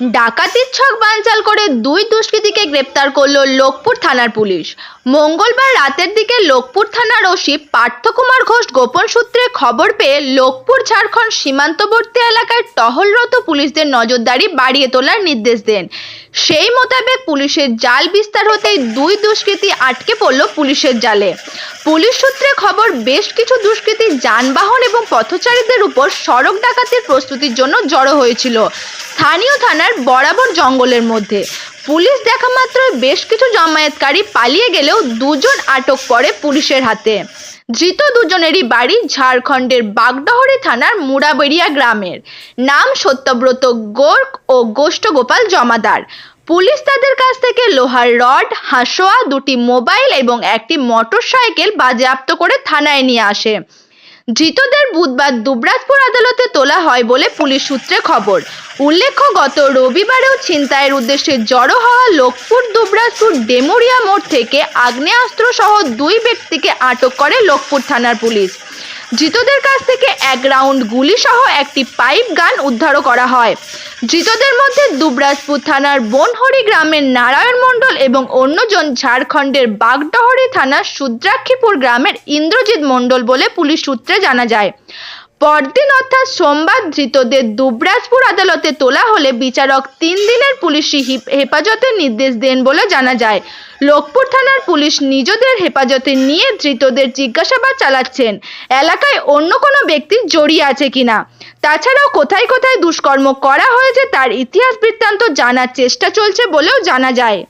ডাকাতির ছক বানচাল করে দুই দুষ্কৃতীকে গ্রেপ্তার করল লোকপুর থানার পুলিশ। মঙ্গলবার রাতের দিকে লোকপুর থানার ওসি পার্থকুমার ঘোষ গোপন সূত্রে খবর পেয়ে লোকপুর, ঝাড়খণ্ড সীমান্তবর্তী এলাকায় টহলরত পুলিশদের নজরদারি বাড়িয়ে তোলার নির্দেশ দেন। সেই মোতাবেক পুলিশের জাল বিস্তার হতেই দুই দুষ্কৃতী আটকে পড়ল পুলিশের জালে। পুলিশ সূত্রে খবর, বেশ কিছু দুষ্কৃতী যানবাহন এবং পথচারীদের উপর সড়ক ডাকাতির প্রস্তুতির জন্য জড়ো হয়েছিল। স্থানীয় থানার বরাবর জঙ্গলের মধ্যে। পুলিশ দেখা মাত্র বেশ কিছু জমায়েতকারী পালিয়ে গেলেও দুজন আটক করে পুলিশের হাতে। ধৃত দুজনেরই বাড়ি ঝাড়খণ্ডের বাগডহরি থানার মুড়াবেড়িয়া গ্রামের। নাম সত্যব্রত গোর্ক ও গোষ্ঠগোপাল জমাদার। পুলিশ তাদের কাছ থেকে লোহার রড, হাঁসোয়া, দুটি মোবাইল এবং একটি মোটরসাইকেল বাজেয়াপ্ত করে থানায় নিয়ে আসে। ধৃতদের বুধবার দুবরাজপুর আদালতে তোলা হয় বলে পুলিশ সূত্রে খবর। উল্লেখ্য, গত রবিবারেও ছিনতাইয়ের উদ্দেশ্যে জড়ো হওয়া লোকপুর দুবরাজপুর ডেমুরিয়া মোড় থেকে আগ্নেয়াস্ত্র সহ দুই ব্যক্তিকে আটক করে লোকপুর থানার পুলিশ। ধৃতদের কাছ থেকে এক রাউন্ড গুলি সহ একটি পাইপ গান উদ্ধারও করা হয়। ধৃতদের মধ্যে দুবরাজপুর থানার বনহরি গ্রামের নারায়ণ মণ্ডল এবং অন্যজন ঝাড়খণ্ডের বাগডহরি থানার সুদ্রাক্ষীপুর গ্রামের ইন্দ্রজিৎ মণ্ডল বলে পুলিশ সূত্রে জানা যায়। পরদিন অর্থাৎ সোমবার ধৃতদের দুবরাজপুর আদালতে তোলা হলে বিচারক তিন দিনের পুলিশি হেফাজতের নির্দেশ দেন বলে জানা যায়। লোকপুর থানার পুলিশ নিজেদের হেফাজতে নিয়ে ধৃতদের জিজ্ঞাসাবাদ চালাচ্ছেন। এলাকায় অন্য কোনো ব্যক্তি জড়িয়ে আছে কিনা? তাছাড়াও কোথায় কোথায় দুষ্কর্ম করা হয়েছে তার ইতিহাস বৃত্তান্ত জানার চেষ্টা চলছে বলেও জানা যায়।